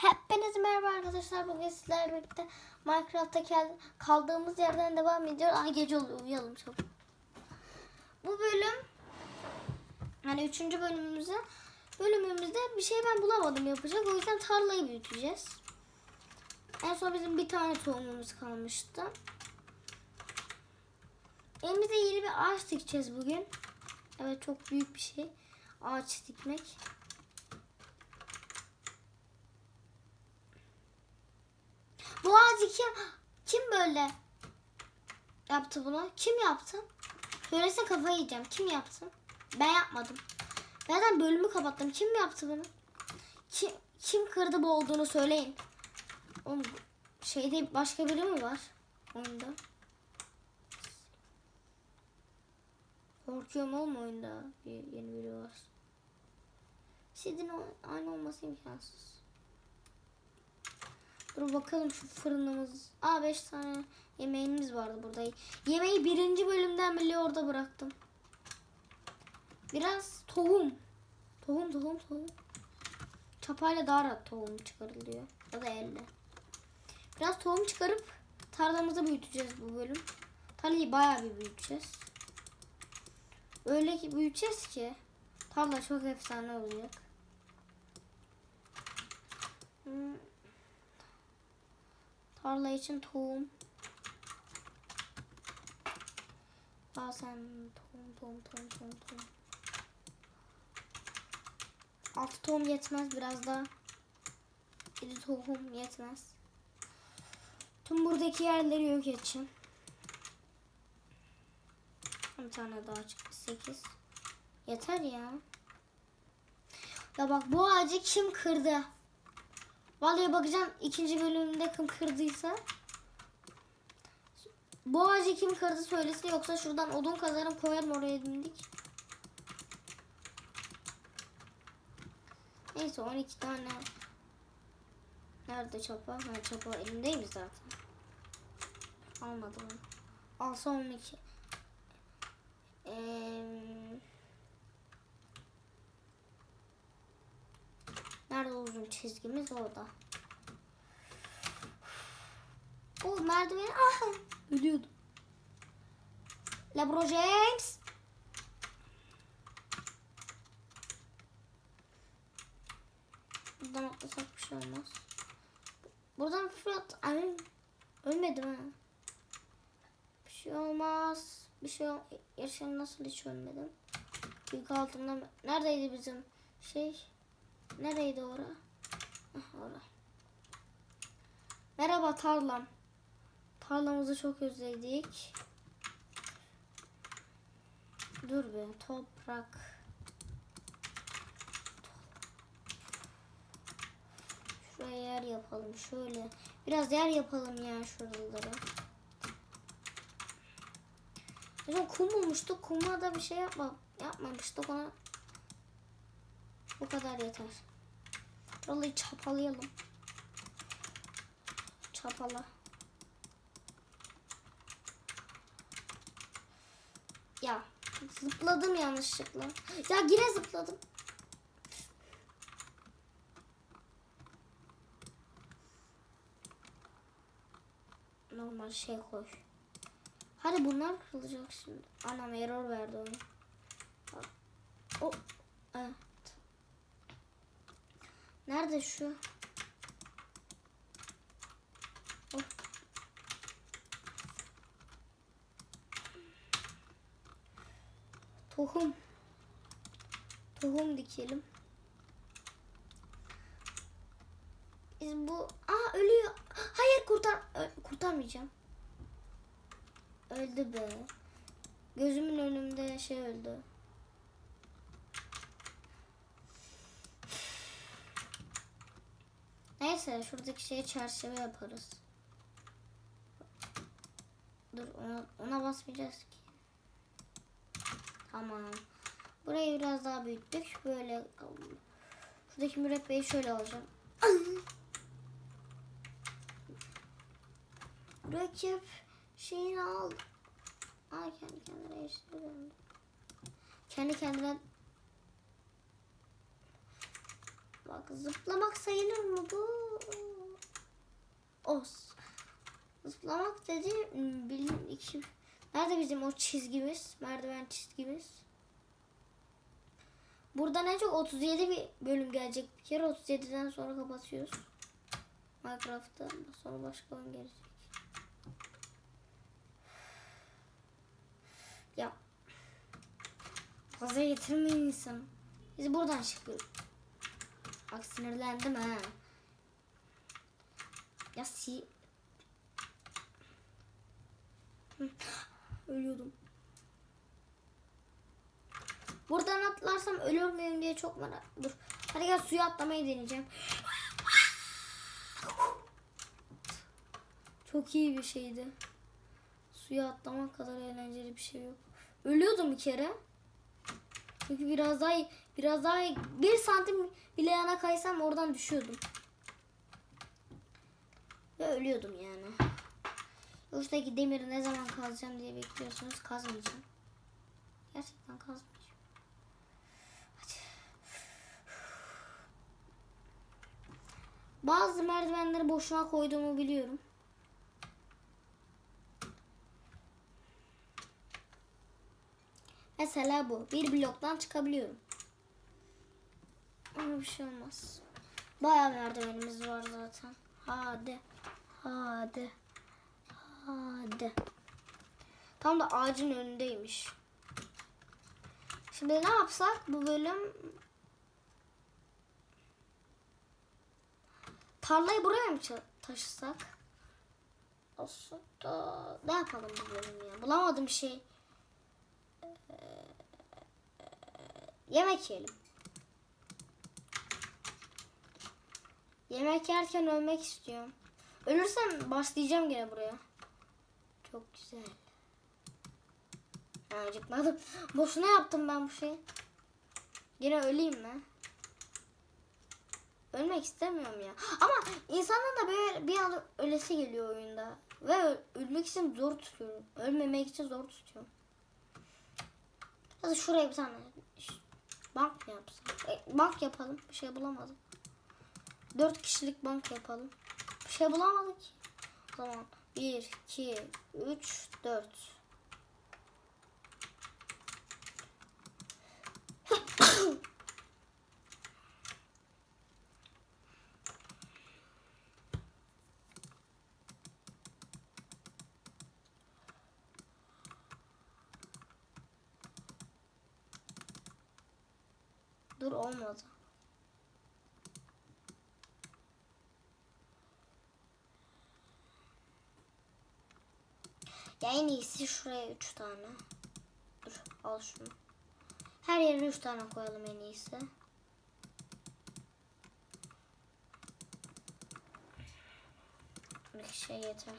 Hepinize merhaba arkadaşlar. Bugün sizlerle birlikte Minecraft'ta kal- kaldığımız yerden devam ediyor. Ay gece oluyor uyuyalım çabuk. Bu bölüm yani üçüncü bölümümüzde bölümümüzde bir şey ben bulamadım yapacak. O yüzden tarlayı büyüteceğiz. En son bizim bir tane tohumumuz kalmıştı. Elimizde yeni bir ağaç dikeceğiz bugün. Evet çok büyük bir şey. Ağaç dikmek. Bu ağacı kim, kim böyle yaptı bunu? Kim yaptı? Söylese kafayı yiyeceğim. Kim yaptı? Ben yapmadım. Zaten bölümü kapattım. Kim yaptı bunu? Kim, kim kırdı bu olduğunu söyleyin. Oğlum şeyde başka biri mi var? Oyunda. Korkuyorum oğlum oyunda. Bir, yeni biri var. Sidin aynı olması imkansız. Dur bakalım şu fırınımız. Aa 5 tane yemeğimiz vardı burada. Yemeği birinci bölümden bile orada bıraktım. Biraz tohum. Tohum tohum tohum. Çapayla daha rahat tohum çıkarılıyor. Ya da elle. Biraz tohum çıkarıp tarlamızı büyüteceğiz bu bölüm. Tarlayı bayağı bir büyüteceğiz. Öyle ki büyüteceğiz ki tarla çok efsane olacak. Hmm. Tarla için tohum. Bazen tohum, tohum, tohum, tohum, tohum. Altı tohum yetmez biraz daha. Yedi tohum yetmez. Tüm buradaki yerleri yok edeceğim. Bir tane daha çıktı. Sekiz. Yeter ya. Ya bak bu ağacı kim kırdı? Vallahi bakacağım ikinci bölümünde kim kırdıysa. Bu ağacı kim kırdı söylesin yoksa şuradan odun kazarım koyarım oraya dimdik. Neyse 12 tane. Nerede çapa? Ha çapa elimdeymiş zaten. Almadım. Alsa 12. Eee... Nerede uzun çizgimiz orada. O merdiven ah ölüyordum. Lebron James. Buradan atlasak bir şey olmaz. Buradan fırlat. Ay, ölmedim ha. Bir şey olmaz. Bir şey ol- Yaşam nasıl hiç ölmedim. Yük altında neredeydi bizim şey? Nereydi ora? Merhaba tarlam. Tarlamızı çok özledik. Dur be toprak. Şuraya yer yapalım şöyle. Biraz yer yapalım ya şuraları. Bizim kum bulmuştuk. Kuma da bir şey yapma, yapmamıştık ona. Bu kadar yeter. Burayı çapalayalım. Çapala. Ya zıpladım yanlışlıkla. Ya yine zıpladım. Normal şey koy. Hadi bunlar kırılacak şimdi. Anam error verdi onu. O. Evet. Nerede şu? Oh. Tohum. Tohum dikelim. Biz bu... Aa ölüyor. Hayır kurtar... Kurtarmayacağım. Öldü be. Gözümün önünde şey öldü. Neyse şuradaki şeye çerçeve yaparız. Dur ona, ona basmayacağız ki. Tamam. Burayı biraz daha büyüttük. Böyle şuradaki mürebbeyi şöyle alacağım. Mürekkep şeyini al. Ay kendi kendine yaşıyor. Kendi kendine Bak zıplamak sayılır mı bu? os. Zıplamak dedi hmm, bilin iki. Nerede bizim o çizgimiz? Merdiven çizgimiz. Buradan en çok 37 bir bölüm gelecek. Bir kere 37'den sonra kapatıyoruz. Minecraft'ta sonra başka oyun gelecek. Ya fazla getirmeyin insan. Biz buradan çıkıyoruz. Bak sinirlendim ha. Ya si... Ölüyordum. Buradan atlarsam ölür müyüm diye çok merak. Dur. Hadi gel suya atlamayı deneyeceğim. Çok iyi bir şeydi. Suya atlamak kadar eğlenceli bir şey yok. Ölüyordum bir kere. Çünkü biraz daha biraz daha bir santim bile yana kaysam oradan düşüyordum. Ve ölüyordum yani. Uçtaki demiri ne zaman kazacağım diye bekliyorsunuz. Kazmayacağım. Gerçekten kazmayacağım. Hadi. Bazı merdivenleri boşuna koyduğumu biliyorum. Mesela bu. Bir bloktan çıkabiliyorum. Ama bir şey olmaz. Bayağı merdivenimiz var zaten. Hadi. Hadi. Hadi. Tam da ağacın önündeymiş. Şimdi ne yapsak bu bölüm tarlayı buraya mı taşısak? Aslında ne yapalım bu bölüm ya? Bulamadım bir şey. Ee, yemek yiyelim. Yemek yerken ölmek istiyorum. Ölürsem başlayacağım gene buraya. Çok güzel. Ha, acıkmadım. Boşuna yaptım ben bu şeyi. Yine öleyim mi? Ölmek istemiyorum ya. Ama insanın da böyle bir an ölesi geliyor oyunda. Ve ölmek için zor tutuyorum. Ölmemek için zor tutuyorum. Hadi şuraya bir tane bank mı yapsak? E, bank yapalım. Bir şey bulamadım. Dört kişilik bank yapalım. Bir şey bulamadık. O zaman 1, 2, 3, 4. Dur olmadı. Ya en iyisi şuraya üç tane. Dur al şunu. Her yere üç tane koyalım en iyisi. Bir şey yeter.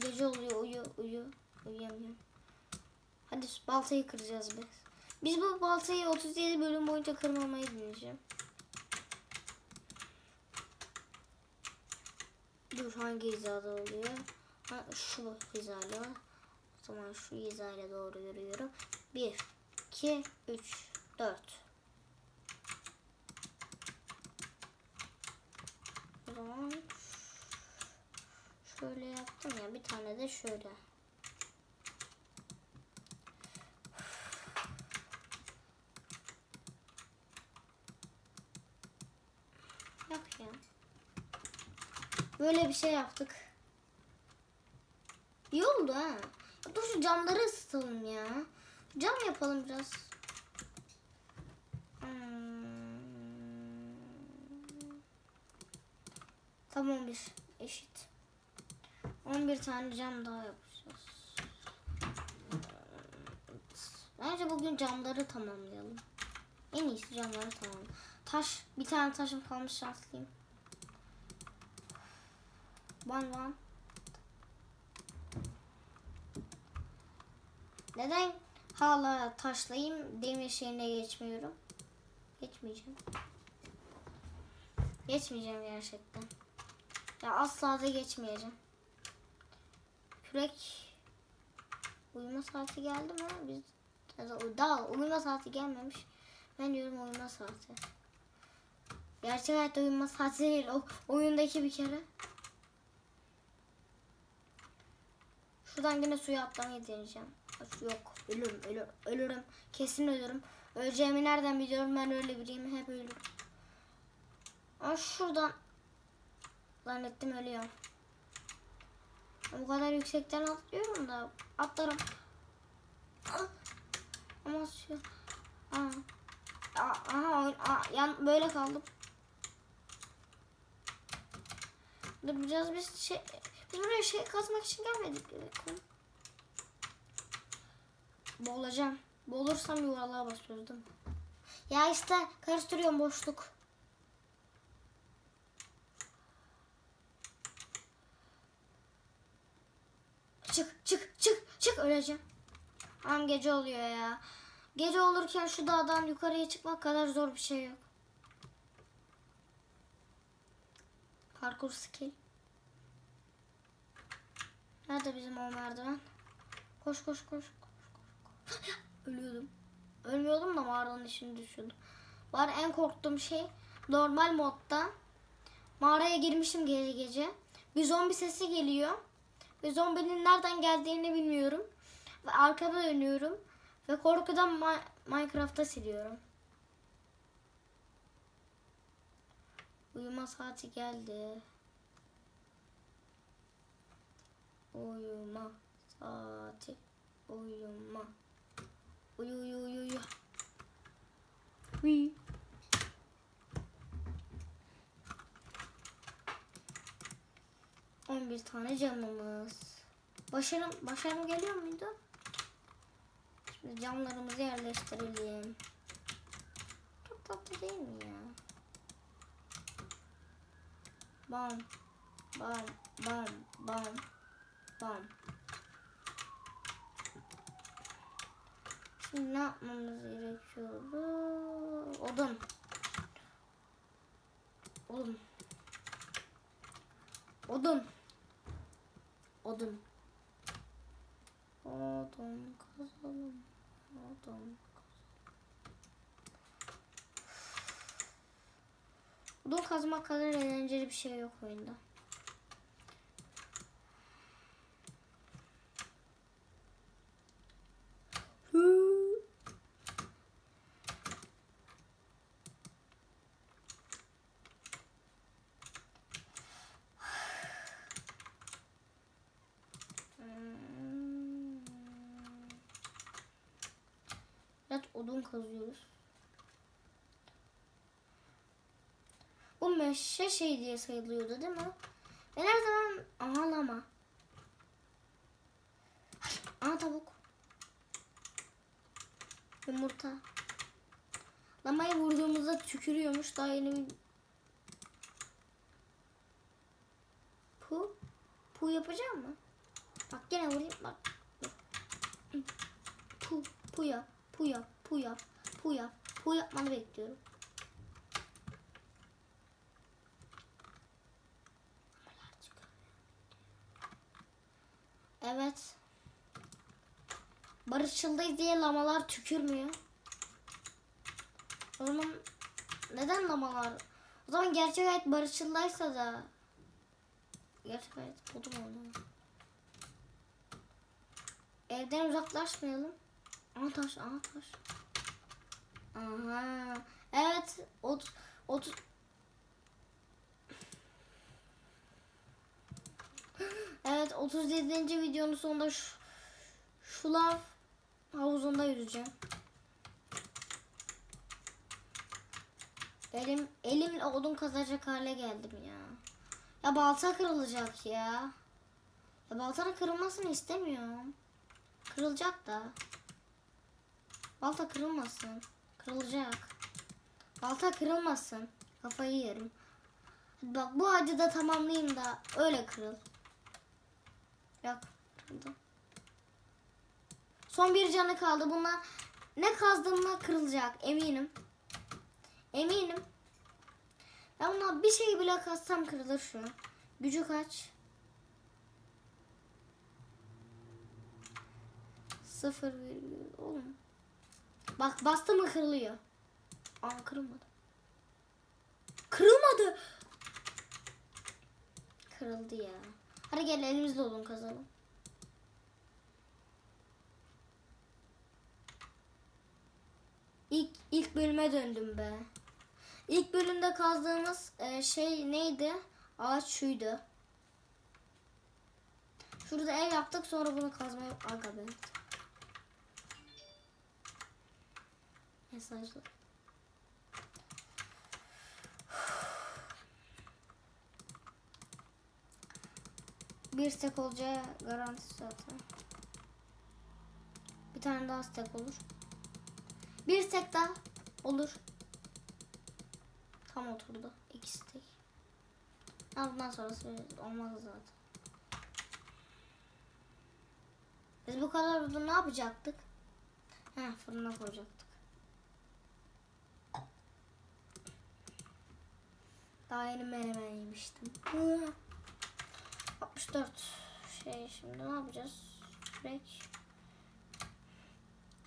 Gece oluyor uyu uyu. Uyuyamıyorum. Hadi baltayı kıracağız biz. Biz bu baltayı 37 bölüm boyunca kırmamayı deneyeceğim. Dur hangi hizada oluyor? Ha, şu hizayla. O zaman şu hizayla doğru yürüyorum. 1, 2, 3, 4. O zaman şöyle yaptım ya. Bir tane de şöyle. Yap ya. Böyle bir şey yaptık. İyi oldu ha. Dur şu camları ısıtalım ya. Cam yapalım biraz. Hmm. Tam 11 eşit. 11 tane cam daha yapacağız. Bence bugün camları tamamlayalım. En iyisi camları tamam. Taş, bir tane taşım kalmış şanslıyım. One one. Neden hala taşlayayım demir şeyine geçmiyorum? Geçmeyeceğim. Geçmeyeceğim gerçekten. Ya asla da geçmeyeceğim. Kürek uyuma saati geldi mi? Biz daha uyuma saati gelmemiş. Ben diyorum uyuma saati. Gerçek hayatta uyuma saati değil. O oyundaki bir kere. Şuradan yine suya atlamayı deneyeceğim. Yok ölürüm ölür, ölürüm. Kesin ölürüm. Öleceğimi nereden biliyorum ben öyle biriyim hep ölürüm. Ama şuradan zannettim ölüyorum. Bu kadar yüksekten atlıyorum da atlarım. Ah! Ama şu aha, yan, böyle kaldım. Dur biraz biz şey biz buraya şey kazmak için gelmedik. Boğulacağım. Boğulursam yuvarlığa basıyoruz değil mi? Ya işte karıştırıyorum boşluk. Çık çık çık çık öleceğim. Am gece oluyor ya. Gece olurken şu dağdan yukarıya çıkmak kadar zor bir şey yok. Parkur skill. Nerede bizim o merdiven? Koş koş koş. Ölüyordum. Ölmüyordum da mağaranın içine düşüyordum. Var en korktuğum şey normal modda mağaraya girmişim gece gece. Bir zombi sesi geliyor. Ve zombinin nereden geldiğini bilmiyorum. Ve arkama dönüyorum. Ve korkudan Ma- Minecraft'ta siliyorum. Uyuma saati geldi. Uyuma saati. Uyuma. Uyu uyu uyu uyu. Uyu. On bir tane camımız. Başarım, başarım geliyor muydu? Şimdi camlarımızı yerleştirelim. Çok tatlı değil mi ya? Bam, bam, bam, bam, bam. Şimdi ne yapmamız gerekiyordu? Odun. Odun. Odun. Odun. Odun kazalım. Odun Odun kazmak kadar eğlenceli bir şey yok oyunda. Evet odun kazıyoruz. Meşe şey diye sayılıyordu değil mi? Ben her zaman aha lama. Aha tavuk. Yumurta. Lamayı vurduğumuzda tükürüyormuş. Daha yeni. Pu. Pu yapacağım mı? Bak gene vurayım bak. Pu. Pu yap. Pu yap. Pu yap. Pu yap. Pu yapmanı bekliyorum. Evet. Barışçıldayız diye lamalar tükürmüyor. O zaman neden lamalar? O zaman gerçek hayat barışçıldaysa da gerçek hayat buldum onu. Evden uzaklaşmayalım. Aha taş, aha taş. Aha. Evet. Ot, ot. Evet 37. videonun sonunda şu, şu lav havuzunda yüzeceğim. Elim elimle odun kazacak hale geldim ya. Ya balta kırılacak ya. Ya baltanın kırılmasını istemiyorum. Kırılacak da. Balta kırılmasın. Kırılacak. Balta kırılmasın. Kafayı yerim. Bak bu ağacı da tamamlayayım da öyle kırıl. Yok. Kırıldı. Son bir canı kaldı. Bunlar ne kazdığımda kırılacak eminim. Eminim. Ben buna bir şey bile kazsam kırılır şu. Gücü kaç? Sıfır virgül. Oğlum. Bak bastı mı kırılıyor. Aa kırılmadı. Kırılmadı. Kırıldı ya. Hadi gel elimizle odun kazalım. İlk, ilk bölüme döndüm be. İlk bölümde kazdığımız e, şey neydi? Ağaç şuydu. Şurada ev yaptık sonra bunu kazmaya aga be. Mesajlı. Bir stek olacağı garanti zaten. Bir tane daha stek olur. Bir stek daha olur. Tam oturdu. İki stek. Ama bundan sonrası olmaz zaten. Biz bu kadar uzun ne yapacaktık? Heh, fırına koyacaktık. Daha yeni menemen yemiştim. Hı. 64 şey şimdi ne yapacağız? Kürek.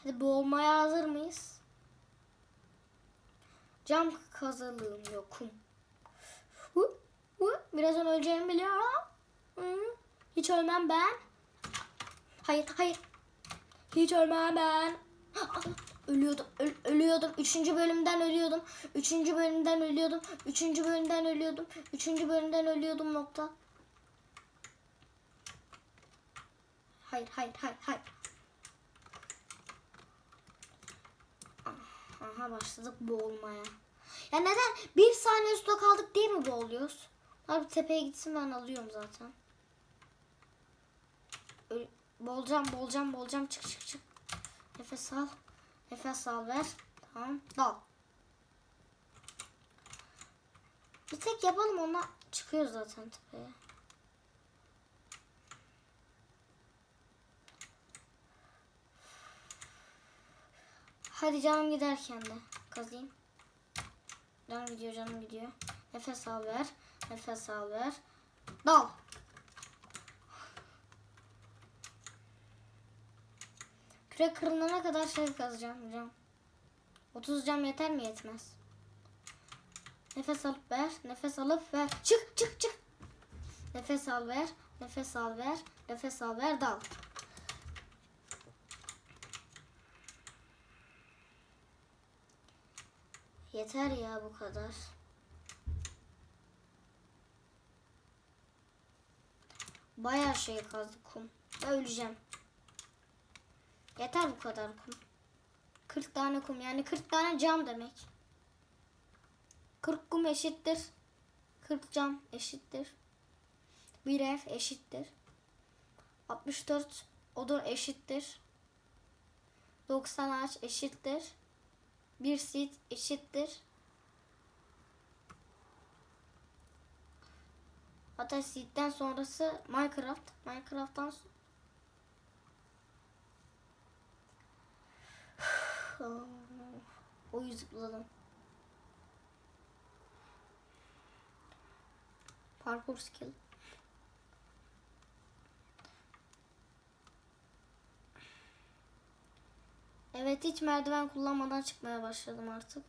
Hadi boğulmaya hazır mıyız? Cam kazalığım yokum. Hu, hu. Birazdan öleceğimi biliyorum. Hiç ölmem ben. Hayır hayır. Hiç ölmem ben. Ölüyordum, öl- ölüyordum. Üçüncü bölümden ölüyordum. Üçüncü bölümden ölüyordum. Üçüncü bölümden ölüyordum. Üçüncü bölümden ölüyordum nokta. Hayır, hayır, hayır, hayır. Aha başladık boğulmaya. Ya neden? Bir saniye suda kaldık diye mi boğuluyoruz? Abi tepeye gitsin ben alıyorum zaten. Öl- Boğulacağım, boğulacağım, boğulacağım. Çık çık çık. Nefes al. Nefes al ver. Tamam. Dal. Bir tek yapalım ona çıkıyor zaten tepeye. Hadi canım giderken de kazayım. Canım gidiyor, canım gidiyor. Nefes al ver. Nefes al ver. Dal. Kürek kırılana kadar şey kazacağım cam. 30 cam yeter mi yetmez. Nefes alıp ver. Nefes alıp ver. Çık çık çık. Nefes al ver. Nefes al ver. Nefes al ver. Dal. Yeter ya bu kadar. Bayağı şey kazdık kum. Öleceğim. Yeter bu kadar kum. 40 tane kum yani 40 tane cam demek. 40 kum eşittir. 40 cam eşittir. Bir ev eşittir. 64 odun eşittir. 90 ağaç eşittir. Bir seed eşittir. Hatta seed'den sonrası Minecraft. Minecraft'tan Oyu zıpladım. Parkur skill. Evet hiç merdiven kullanmadan çıkmaya başladım artık.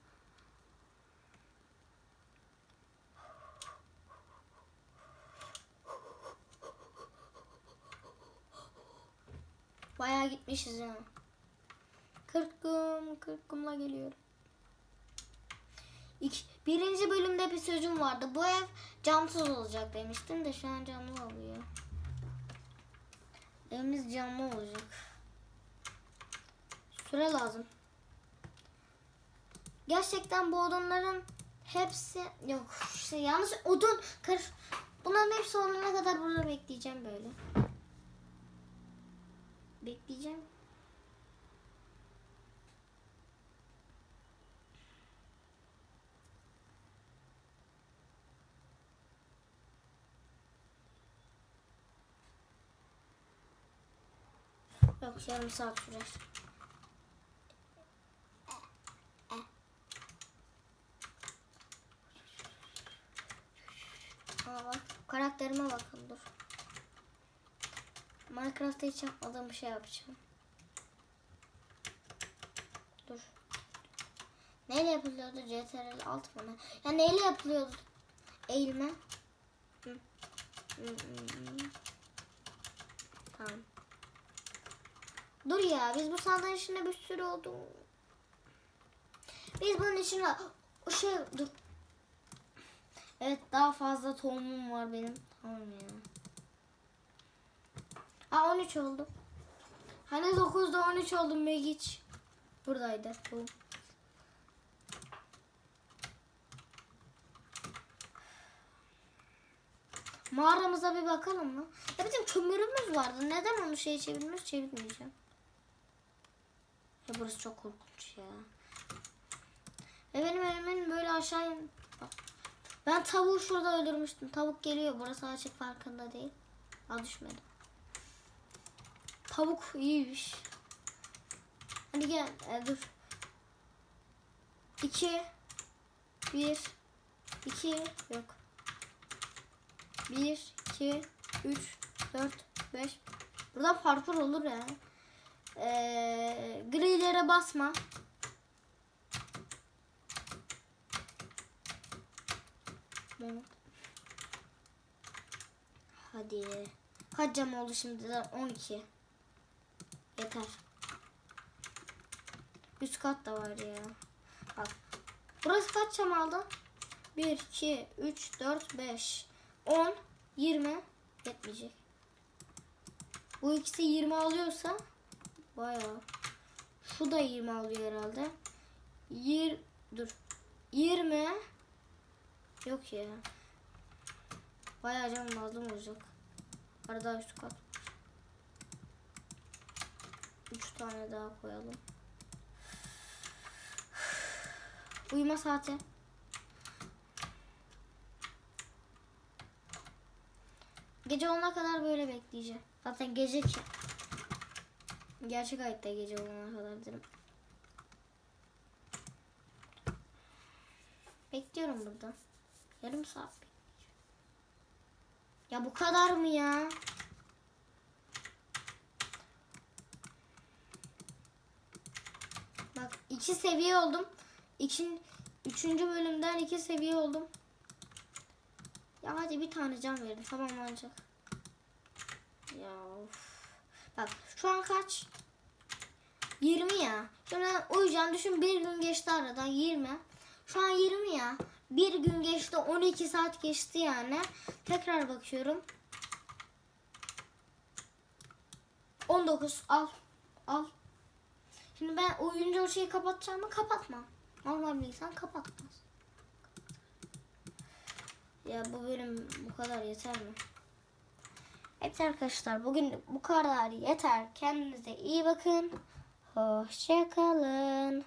Bayağı gitmişiz ya. 40 kum, 40 kumla geliyorum. İki, birinci bölümde bir sözüm vardı. Bu ev camsız olacak demiştim de şu an camlı oluyor. Evimiz camlı olacak. Süre lazım. Gerçekten bu odunların hepsi yok. İşte yalnız odun kır. Bunların hepsi olana kadar burada bekleyeceğim böyle. Bekleyeceğim. Yok yarım saat sürer. Aa bak karakterime bakın dur. Minecraft'ta hiç yapmadığım bir şey yapacağım. Dur. Neyle yapılıyordu? CTRL alt mı? ne? Ya neyle yapılıyordu? Eğilme. Hı. Tamam. Dur ya biz bu sandığın içinde bir sürü oldu. Biz bunun için şey dur. Evet daha fazla tohumum var benim. Tamam ya. Aa 13 oldu. Hani 9'da 13 oldum Megiç. Buradaydı. Bu. Mağaramıza bir bakalım mı? Ya bizim kömürümüz vardı. Neden onu şeye çevirmiyoruz? Çevirmeyeceğim. Ya burası çok korkunç ya. Ve benim elimin böyle aşağı in- Bak. Ben tavuğu şurada öldürmüştüm. Tavuk geliyor. Burası açık farkında değil. Aa düşmedi. Tavuk iyiymiş. Hadi gel. E, dur. 2 1 2 yok. 1 2 3 4 5 Burada parkur olur yani. Ee, grilere basma. Evet. Hadi. Kaç cam oldu şimdiden? 12. Yeter. Üst kat da var ya. Bak. Burası kaç cam aldı? 1, 2, 3, 4, 5, 10, 20 yetmeyecek. Bu ikisi 20 alıyorsa bayağı. Şu da 20 alıyor herhalde. Yir, dur. 20 yok ya. Bayağı cam lazım olacak. Arada üst kat. 3 tane daha koyalım. Uyuma saati. Gece olana kadar böyle bekleyeceğim. Zaten gece ki. Gerçek hayatta gece olana kadar derim. Bekliyorum burada. Yarım saat. Ya bu kadar mı ya? Bak iki seviye oldum. İkin, üçüncü bölümden iki seviye oldum. Ya hadi bir tane can verin tamamlanacak. Ya of. Bak şu an kaç? 20 ya. Ben uyuyacağım. Düşün bir gün geçti aradan 20. Şu an 20 ya. Bir gün geçti 12 saat geçti yani. Tekrar bakıyorum. 19 al. Al. Şimdi ben uyuyunca o şeyi kapatacağım mı? Kapatmam. Normal bir insan kapatmaz. Ya bu bölüm bu kadar yeter mi? Evet arkadaşlar bugün bu kadar yeter. Kendinize iyi bakın. Hoşçakalın.